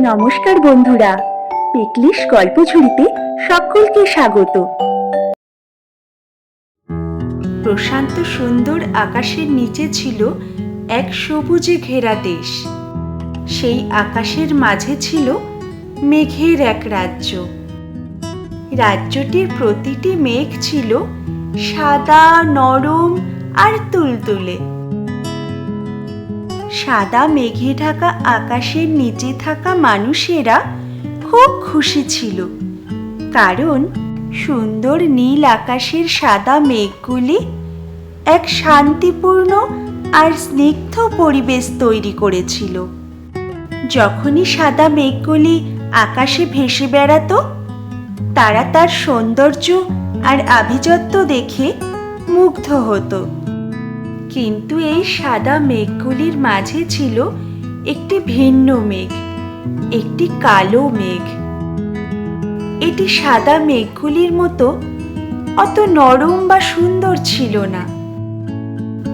নমস্কার বন্ধুরা, পিকলিশ গল্প ঝুড়িতে সকলকে স্বাগত। প্রশান্ত সুন্দর আকাশের নিচে ছিল এক সবুজে ঘেরা দেশ। সেই আকাশের মাঝে ছিল মেঘের এক রাজ্য। রাজ্যটির প্রতিটি মেঘ ছিল সাদা, নরম আর তুলতুলে। সাদা মেঘে ঢাকা আকাশের নিচে থাকা মানুষেরা খুব খুশি ছিল। কারণ সুন্দর নীল আকাশের সাদা মেঘগুলি এক শান্তিপূর্ণ আর স্নিগ্ধ পরিবেশ তৈরি করেছিল। যখনই সাদা মেঘগুলি আকাশে ভেসে বেড়াতো, তারা তার সৌন্দর্য আর আভিজাত্য দেখে মুগ্ধ হতো। কিন্তু এই সাদা মেঘগুলির মাঝে ছিল একটি ভিন্ন মেঘ, একটি কালো মেঘ। এটি সাদা মেঘগুলির মতো অত নরম বা সুন্দর ছিল না।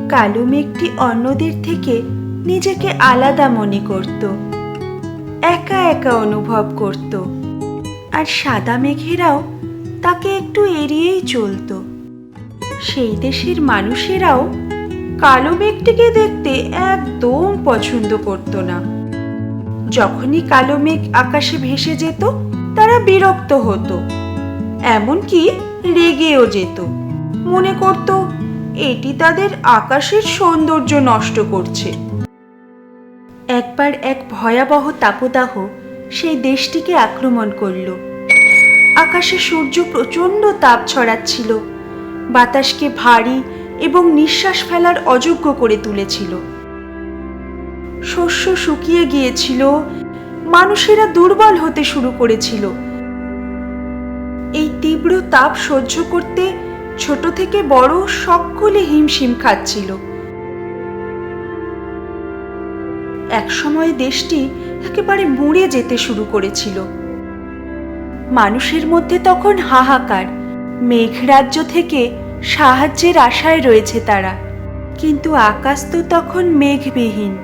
কালো মেঘটি অন্যদের থেকে নিজেকে আলাদা মনে করত, একা একা অনুভব করত, আর সাদা মেঘেরাও তাকে একটু এড়িয়েই চলতো। সেই দেশের মানুষেরাও কালো মেঘটিকে দেখতে একদম পছন্দ করত না। যখনই কালো মেঘ আকাশে ভেসে যেত, তারা বিরক্ত হতো। এমনকি রেগেও যেত। মনে করত, এটি তাদের আকাশের সৌন্দর্য নষ্ট করছে। একবার এক ভয়াবহ তাপদাহ সেই দেশটিকে আক্রমণ করল। আকাশে সূর্য প্রচণ্ড তাপ ছড়াচ্ছিল। বাতাসকে ভারী এবং নিঃশ্বাস ফেলার অযোগ্য করে তুলেছিল। শস্য শুকিয়ে গিয়েছিল। মানুষেরা দুর্বল হতে শুরু করেছিল। এই তীব্র তাপ সহ্য করতে ছোট থেকে বড় সকলে হিমশিম খাচ্ছিল। একসময় দেশটি একেবারে মুড়ে যেতে শুরু করেছিল। মানুষের মধ্যে তখন হাহাকার। মেঘরাজ্য থেকে সাহায্যের আশায় রয়েছে তারা। কিন্তু আকাশ তো তখন মেঘবিহীন।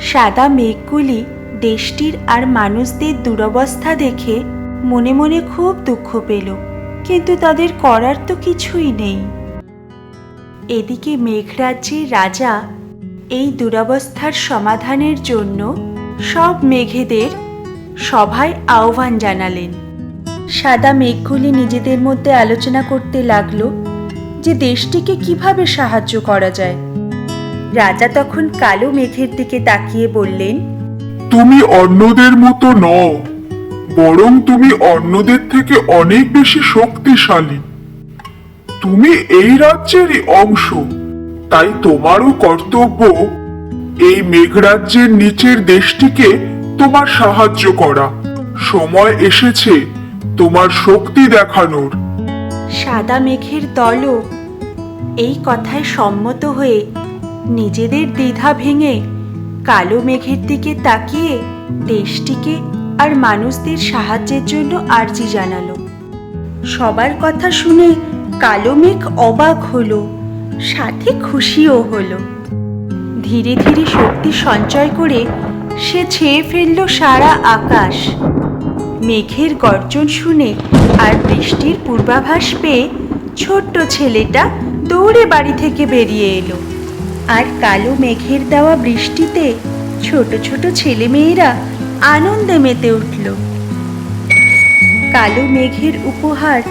সাদা মেঘগুলি দেশটির আর মানুষদের দুরবস্থা দেখে মনে মনে খুব দুঃখ পেল। কিন্তু তাদের করার তো কিছুই নেই। এদিকে মেঘরাজ্যের রাজা এই দুরবস্থার সমাধানের জন্য সব মেঘেদের সভায় আহ্বান জানালেন। সাদা মেঘগুলি নিজেদের মধ্যে আলোচনা করতে লাগল। যে দেশটিকে কীভাবে সাহায্য করা যায়? রাজা তখন কালো মেঘের দিকে তাকিয়ে বললেন, তুমি অন্যদের মতো নও, বরং তুমি অন্যদের থেকে অনেক বেশি শক্তিশালী। তুমি এই রাজ্যেরই অংশ, তাই তোমারও কর্তব্য এই মেঘরাজ্যের নিচের দেশটিকে তোমার সাহায্য করা। সময় এসেছে তোমার শক্তি দেখানোর। সাদা মেঘের দলও এই কথায় সম্মত হয়ে নিজেদের দ্বিধা ভেঙে কালো মেঘের দিকে তাকিয়ে দেশটিকে আর মানুষদের সাহায্যের জন্য আর্জি জানালো। সবার কথা শুনে কালো মেঘ অবাক হলো, সাথে খুশিও হলো। ধীরে ধীরে শক্তি সঞ্চয় করে সে ছেয়ে ফেলল সারা আকাশ। মেঘের গর্জন শুনে আর বৃষ্টির পূর্বাভাস পেয়ে ছোট্ট ছেলেটা দৌড়ে বাড়ি থেকে বেরিয়ে এলো। আর কালো মেঘের দেওয়া বৃষ্টিতে ছোট ছোট ছেলেমেয়েরা আনন্দে মেতে উঠল। কালো মেঘের উপহার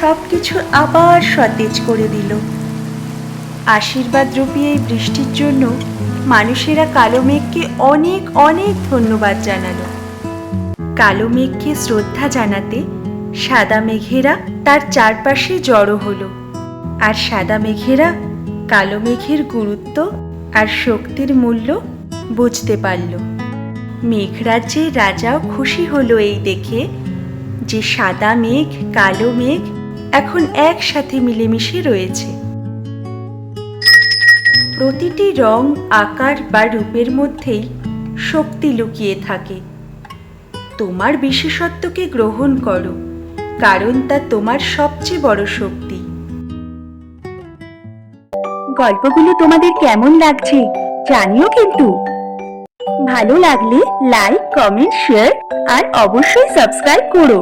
সবকিছু আবার সতেজ করে দিল। আশীর্বাদ রূপী এই বৃষ্টির জন্য মানুষেরা কালো মেঘকে অনেক অনেক ধন্যবাদ জানালো। কালো মেঘকে শ্রদ্ধা জানাতে সাদা মেঘেরা তার চারপাশে জড়ো হলো। আর সাদা মেঘেরা কালো মেঘের গুরুত্ব আর শক্তির মূল্য বুঝতে পারল। মেঘরাজ্যের রাজাও খুশি হলো এই দেখে যে সাদা মেঘ, কালো মেঘ এখন একসাথে মিলেমিশে রয়েছে। প্রতিটি রং, আকার বা রূপের মধ্যেই শক্তি লুকিয়ে থাকে। তোমার বিশেষত্বকে গ্রহণ করো, কারণ তা তোমার সবচেয়ে বড় শক্তি। গল্পগুলো তোমাদের কেমন লাগছে, জানিও কিন্তু। ভালো লাগলে লাইক কমেন্ট শেয়ার আর অবশ্যই সাবস্ক্রাইব করো।